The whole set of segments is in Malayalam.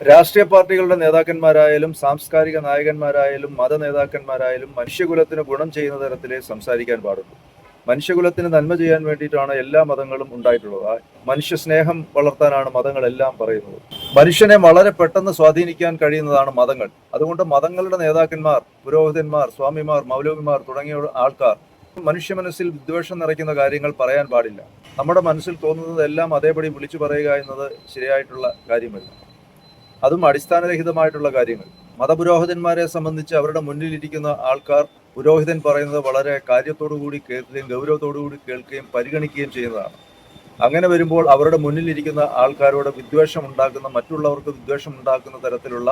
രാഷ്ട്രീയ പാർട്ടികളുടെ നേതാക്കന്മാരായാലും സാംസ്കാരിക നായകന്മാരായാലും മത നേതാക്കന്മാരായാലും മനുഷ്യകുലത്തിന് ഗുണം ചെയ്യുന്ന തരത്തിലേ സംസാരിക്കാൻ പാടുള്ളൂ. മനുഷ്യകുലത്തിന് നന്മ ചെയ്യാൻ വേണ്ടിയിട്ടാണ് എല്ലാ മതങ്ങളും ഉണ്ടായിട്ടുള്ളത്. മനുഷ്യ സ്നേഹം വളർത്താനാണ് മതങ്ങളെല്ലാം പറയുന്നത്. മനുഷ്യനെ വളരെ പെട്ടെന്ന് സ്വാധീനിക്കാൻ കഴിയുന്നതാണ് മതങ്ങൾ. അതുകൊണ്ട് മതങ്ങളുടെ നേതാക്കന്മാർ പുരോഹിതന്മാർ സ്വാമിമാർ മൗലവിമാർ തുടങ്ങിയ ആൾക്കാർ മനുഷ്യ മനസ്സിൽ വിദ്വേഷം നിറയ്ക്കുന്ന കാര്യങ്ങൾ പറയാൻ പാടില്ല. നമ്മുടെ മനസ്സിൽ തോന്നുന്നതെല്ലാം അതേപടി വിളിച്ചു പറയുക എന്നത് ശരിയായിട്ടുള്ള കാര്യമല്ല. അതും അടിസ്ഥാനരഹിതമായിട്ടുള്ള കാര്യങ്ങൾ. മതപുരോഹിതന്മാരെ സംബന്ധിച്ച് അവരുടെ മുന്നിലിരിക്കുന്ന ആൾക്കാർ പുരോഹിതൻ പറയുന്നത് വളരെ കാര്യത്തോടുകൂടി കേൾക്കുകയും ഗൗരവത്തോടുകൂടി കേൾക്കുകയും പരിഗണിക്കുകയും ചെയ്യുന്നതാണ്. അങ്ങനെ വരുമ്പോൾ അവരുടെ മുന്നിലിരിക്കുന്ന ആൾക്കാരോട് വിദ്വേഷം ഉണ്ടാക്കുന്ന മറ്റുള്ളവർക്ക് വിദ്വേഷം ഉണ്ടാക്കുന്ന തരത്തിലുള്ള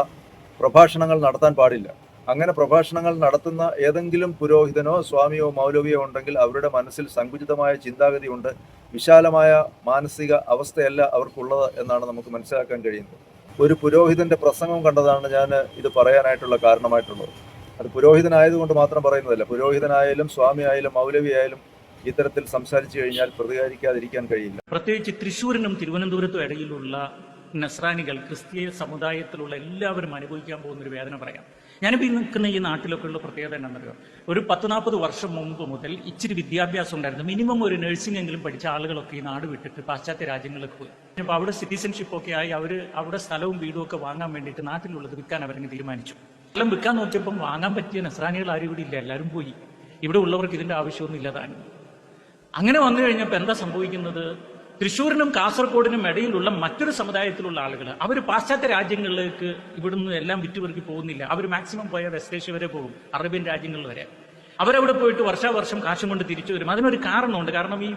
പ്രഭാഷണങ്ങൾ നടത്താൻ പാടില്ല. അങ്ങനെ പ്രഭാഷണങ്ങൾ നടത്തുന്ന ഏതെങ്കിലും പുരോഹിതനോ സ്വാമിയോ മൗലവിയോ ഉണ്ടെങ്കിൽ അവരുടെ മനസ്സിൽ സങ്കുചിതമായ ചിന്താഗതിയുണ്ട്. വിശാലമായ മാനസിക അവസ്ഥയല്ല അവർക്കുള്ളത് എന്നാണ് നമുക്ക് മനസ്സിലാക്കാൻ കഴിയുന്നത്. ഒരു പുരോഹിതന്റെ പ്രസംഗം കണ്ടതാണ് ഞാൻ ഇത് പറയാനായിട്ടുള്ള കാരണമായിട്ടുള്ളത്. അത് പുരോഹിതനായതുകൊണ്ട് മാത്രം പറയുന്നതല്ല. പുരോഹിതനായാലും സ്വാമി ആയാലും മൗലവി ആയാലും ഇത്തരത്തിൽ സംസാരിച്ചു കഴിഞ്ഞാൽ പ്രതികരിക്കാതിരിക്കാൻ കഴിയില്ല. പ്രത്യേകിച്ച് തൃശ്ശൂരിനും തിരുവനന്തപുരത്തും ഇടയിലുള്ള നസ്രാനികൾ ക്രിസ്തീയ സമുദായത്തിലുള്ള എല്ലാവരും അനുഭവിക്കാൻ പോകുന്ന ഒരു വേദന പറയാം. ഞാനിപ്പോൾ നിൽക്കുന്ന ഈ നാട്ടിലൊക്കെ ഉള്ള പ്രത്യേകത എന്താണെന്നറിയോ? ഒരു പത്ത് നാൽപ്പത് വർഷം മുമ്പ് മുതൽ ഇച്ചിരി വിദ്യാഭ്യാസം ഉണ്ടായിരുന്നു. മിനിമം ഒരു നഴ്സിംഗ് എങ്കിലും പഠിച്ച ആളുകളൊക്കെ ഈ നാട് വിട്ടിട്ട് പാശ്ചാത്യ രാജ്യങ്ങളിലേക്ക് പോയി. അപ്പോൾ അവിടെ സിറ്റിസൺഷിപ്പ് ഒക്കെ ആയി അവർ അവിടെ സ്ഥലവും വീടും ഒക്കെ വാങ്ങാൻ വേണ്ടിയിട്ട് നാട്ടിലുള്ളത് വിൽക്കാൻ അവരങ്ങ് തീരുമാനിച്ചു. സ്ഥലം വിൽക്കാൻ നോക്കിയപ്പം വാങ്ങാൻ പറ്റിയ നസ്രാനികൾ ആരും ഇവിടെ ഇല്ല. എല്ലാവരും പോയി. ഇവിടെ ഉള്ളവർക്ക് ഇതിന്റെ ആവശ്യമൊന്നും ഇല്ലതാണ് അങ്ങനെ വന്നു കഴിഞ്ഞപ്പോൾ എന്താ സംഭവിക്കുന്നത്? തൃശ്ശൂരിനും കാസർഗോഡിനും ഇടയിലുള്ള മറ്റൊരു സമുദായത്തിലുള്ള ആളുകൾ അവർ പാശ്ചാത്യ രാജ്യങ്ങളിലേക്ക് ഇവിടുന്ന് എല്ലാം വിറ്റുപെറുക്കി പോകുന്നില്ല. അവർ മാക്സിമം പോയ വെസ്റ്റ് ഏഷ്യ വരെ പോകും അറേബ്യൻ രാജ്യങ്ങൾ വരെ. അവരവിടെ പോയിട്ട് വർഷാവർഷം കാശും കൊണ്ട് തിരിച്ചു വരും. അതിനൊരു കാരണമുണ്ട്. കാരണം ഈ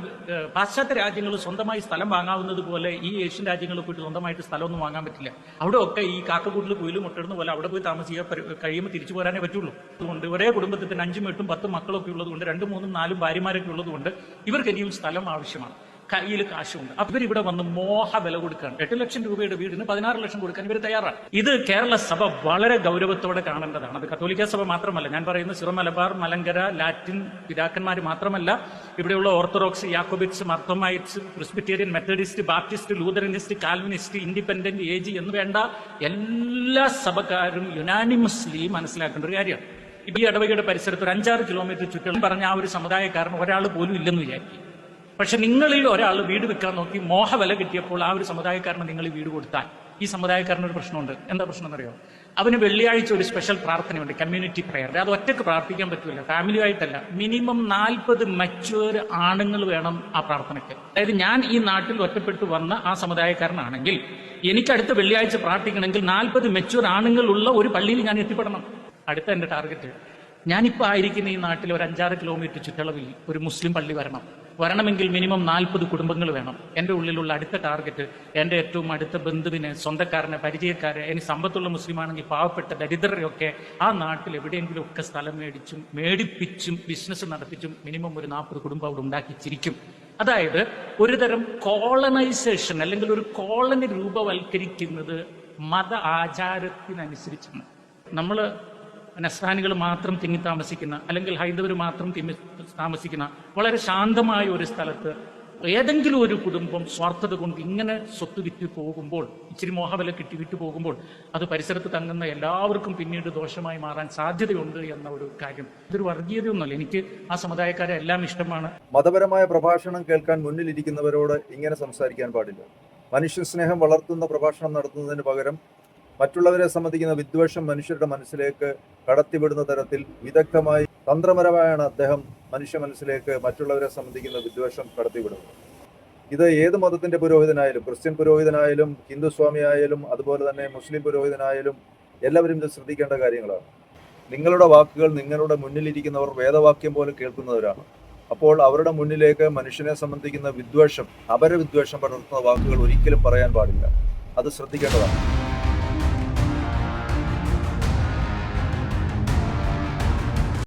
പാശ്ചാത്യ രാജ്യങ്ങൾ സ്വന്തമായി സ്ഥലം വാങ്ങാവുന്നത് പോലെ ഈ ഏഷ്യൻ രാജ്യങ്ങളിൽ പോയിട്ട് സ്വന്തമായിട്ട് സ്ഥലമൊന്നും വാങ്ങാൻ പറ്റില്ല. അവിടെ ഒക്കെ ഈ കാക്കക്കൂട്ടിൽ കുയിലും മുട്ടിടുന്ന പോലെ അവിടെ പോയി താമസിക്കാൻ കഴിയുമ്പോൾ തിരിച്ചു പോരാനേ പറ്റുള്ളൂ. അതുകൊണ്ട് ഒരേ കുടുംബത്തിൽ തന്നെ അഞ്ചും എട്ടും പത്തും മക്കളൊക്കെ ഉള്ളതുകൊണ്ട് രണ്ടും മൂന്നും നാലും ഭാര്യമാരൊക്കെ ഉള്ളതുകൊണ്ട് ഇവർക്ക് ഇനിയും സ്ഥലം ആവശ്യമാണ്. കയ്യിൽ കാശുണ്ട്. അപ്പൊ ഇവർ ഇവിടെ വന്ന് മോഹ വില കൊടുക്കുകയാണ്. എട്ട് ലക്ഷം രൂപയുടെ വീടിന് പതിനാറ് ലക്ഷം കൊടുക്കാൻ ഇവർ തയ്യാറാണ്. ഇത് കേരള സഭ വളരെ ഗൗരവത്തോടെ കാണേണ്ടതാണ്. അത് കത്തോലിക്ക സഭ മാത്രമല്ല ഞാൻ പറയുന്ന സിറോ മലബാർ മലങ്കര ലാറ്റിൻ പിതാക്കന്മാർ മാത്രമല്ല ഇവിടെയുള്ള Orthodox Jacobites Marthomites Presbyterian Methodist Baptist Lutheranist Calvinist independent age എന്ന് വേണ്ട എല്ലാ സഭക്കാരും യുനാനിമസ്ലി മനസ്സിലാക്കേണ്ട ഒരു കാര്യമാണ്. ഈ ഇടവകയുടെ പരിസരത്ത് ഒരു അഞ്ചാറ് കിലോമീറ്റർ ചുറ്റളം പറഞ്ഞ ആ ഒരു സമുദായക്കാരൻ ഒരാൾ പോലും ഇല്ലെന്ന് വിചാരിക്കും പക്ഷെ നിങ്ങളിൽ ഒരാൾ വീട് വെക്കാൻ നോക്കി മോഹവില കിട്ടിയപ്പോൾ ആ ഒരു സമുദായക്കാരന് നിങ്ങൾ വീട് കൊടുത്താൽ ഈ സമുദായക്കാരന് ഒരു പ്രശ്നമുണ്ട്. എന്താ പ്രശ്നം എന്നറിയോ? അവന് വെള്ളിയാഴ്ച ഒരു സ്പെഷ്യൽ പ്രാർത്ഥനയുണ്ട് കമ്മ്യൂണിറ്റി പ്രെയർ അത് ഒറ്റയ്ക്ക് പ്രാർത്ഥിക്കാൻ പറ്റില്ല ഫാമിലി ആയിട്ടല്ല. മിനിമം നാൽപ്പത് മെച്ചുവർ ആണുങ്ങൾ വേണം ആ പ്രാർത്ഥനയ്ക്ക്. അതായത് ഞാൻ ഈ നാട്ടിൽ ഒറ്റപ്പെട്ടു വന്ന ആ സമുദായക്കാരനാണെങ്കിൽ എനിക്ക് അടുത്ത വെള്ളിയാഴ്ച പ്രാർത്ഥിക്കണമെങ്കിൽ നാൽപ്പത് മെച്ചുവർ ആണുങ്ങളുള്ള ഒരു പള്ളിയിൽ ഞാൻ എത്തിപ്പെടണം. അടുത്ത എന്റെ ടാർഗറ്റ് ഞാനിപ്പോൾ ആയിരിക്കുന്ന ഈ നാട്ടിൽ ഒരു അഞ്ചാറ് കിലോമീറ്റർ ചുറ്റളവിൽ ഒരു മുസ്ലിം പള്ളി വരണം. വരണമെങ്കിൽ മിനിമം നാൽപ്പത് കുടുംബങ്ങൾ വേണം. എന്റെ ഉള്ളിലുള്ള അടുത്ത ടാർഗറ്റ് എന്റെ ഏറ്റവും അടുത്ത ബന്ധുവിനെ സ്വന്തക്കാരനെ പരിചയക്കാരെ ഇനി സമ്പത്തുള്ള മുസ്ലിമാണെങ്കിൽ പാവപ്പെട്ട ദരിദ്രരെയൊക്കെ ആ നാട്ടിൽ എവിടെയെങ്കിലും ഒക്കെ സ്ഥലം മേടിച്ചും മേടിപ്പിച്ചും ബിസിനസ് നടത്തിച്ചും മിനിമം ഒരു നാൽപ്പത് കുടുംബം അവിടെ ഉണ്ടാക്കിച്ചിരിക്കും അതായത് ഒരുതരം കോളനൈസേഷൻ അല്ലെങ്കിൽ ഒരു കോളനി രൂപവൽക്കരിക്കുന്നത് മത ആചാരത്തിനനുസരിച്ചാണ്. നമ്മൾ നസ്രാനികൾ മാത്രം തിങ്ങി താമസിക്കുന്ന അല്ലെങ്കിൽ ഹൈന്ദവർ മാത്രം തിങ്ങി താമസിക്കുന്ന വളരെ ശാന്തമായ ഒരു സ്ഥലത്ത് ഏതെങ്കിലും ഒരു കുടുംബം സ്വാർത്ഥത കൊണ്ട് ഇങ്ങനെ സ്വത്ത് വിറ്റ് പോകുമ്പോൾ ഇച്ചിരി മോഹവില കിട്ടി വിറ്റ് പോകുമ്പോൾ അത് പരിസരത്ത് തങ്ങുന്ന എല്ലാവർക്കും പിന്നീട് ദോഷമായി മാറാൻ സാധ്യതയുണ്ട് എന്ന ഒരു കാര്യം. ഇതൊരു വർഗീയതയൊന്നുമല്ല. എനിക്ക് ആ സമുദായക്കാരെ എല്ലാം ഇഷ്ടമാണ്. മതപരമായ പ്രഭാഷണം കേൾക്കാൻ മുന്നിലിരിക്കുന്നവരോട് ഇങ്ങനെ സംസാരിക്കാൻ പാടില്ല. മനുഷ്യ സ്നേഹം വളർത്തുന്ന പ്രഭാഷണം നടത്തുന്നതിന് പകരം മറ്റുള്ളവരെ സംബന്ധിക്കുന്ന വിദ്വേഷം മനുഷ്യരുടെ മനസ്സിലേക്ക് കടത്തിവിടുന്ന തരത്തിൽ വിദഗ്ധമായി തന്ത്രപരമായാണ് അദ്ദേഹം മനുഷ്യ മനസ്സിലേക്ക് മറ്റുള്ളവരെ സംബന്ധിക്കുന്ന വിദ്വേഷം കടത്തിവിടുന്നത്. ഇത് ഏത് മതത്തിന്റെ പുരോഹിതനായാലും ക്രിസ്ത്യൻ പുരോഹിതനായാലും ഹിന്ദു സ്വാമിയായാലും അതുപോലെ തന്നെ മുസ്ലിം പുരോഹിതനായാലും എല്ലാവരും ഇത് ശ്രദ്ധിക്കേണ്ട കാര്യങ്ങളാണ്. നിങ്ങളുടെ വാക്കുകൾ നിങ്ങളുടെ മുന്നിലിരിക്കുന്നവർ വേദവാക്യം പോലെ കേൾക്കുന്നവരാണ്. അപ്പോൾ അവരുടെ മുന്നിലേക്ക് മനുഷ്യനെ സംബന്ധിക്കുന്ന വിദ്വേഷം അപരവിദ്വേഷം പടർത്തുന്ന വാക്കുകൾ ഒരിക്കലും പറയാൻ പാടില്ല. അത് ശ്രദ്ധിക്കേണ്ടതാണ്.